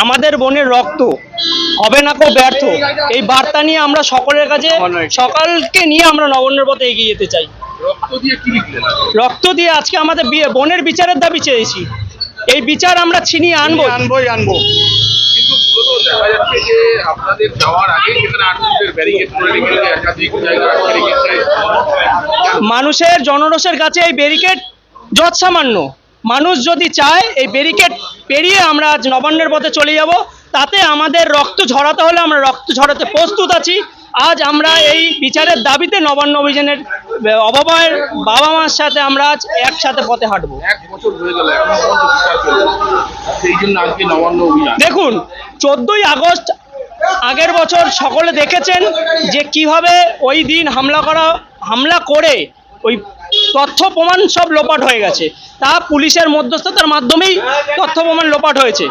আমাদের বোনের রক্ত হবে না কো ব্যর্থ। এই বার্তা নিয়ে আমরা সকলের কাছে সকালকে নিয়ে আমরা নবন্নের পথে এগিয়ে যেতে চাই। রক্ত দিয়ে কি লিখলেন রক্ত দিয়ে আজকে আমাদের বোনের বিচারের দাবি চেয়েছি। এই বিচার আমরা ছিনিয়ে আনব। আনবোই আনব। দেখা যাচ্ছে যে আপনাদের যাওয়ার আগে সেখানে আর্টিস্টের ব্যারিকেড করে রেখেছে একাধিক জায়গা আটকে রেখেছে মানুষের জনরসের কাছে এই ব্যারিকেড যৎ সামান্য মানুষ যদি চায় এই ব্যারিকেড পেরিয়ে আমরা আজ নবান্নের পথে চলে যাব। তাতে আমাদের রক্ত ঝরাতে হলে আমরা রক্ত ঝরাতে প্রস্তুত আছি। আজ আমরা এই বিচারের দাবিতে নবান্ন অভিযানের অবাবায়ের বাবা মার সাথে আমরা আজ একসাথে পথে হাঁটবো। দেখুন চোদ্দই আগস্ট আগের বছর সকলে দেখেছেন যে কীভাবে ওই দিন হামলা করা হামলা করে ওই তথ্য প্রমাণ সব লোপাট হয়ে গেছে। তা পুলিশের মধ্যস্থতার মাধ্যমেই তথ্য প্রমাণ লোপাট হয়েছে।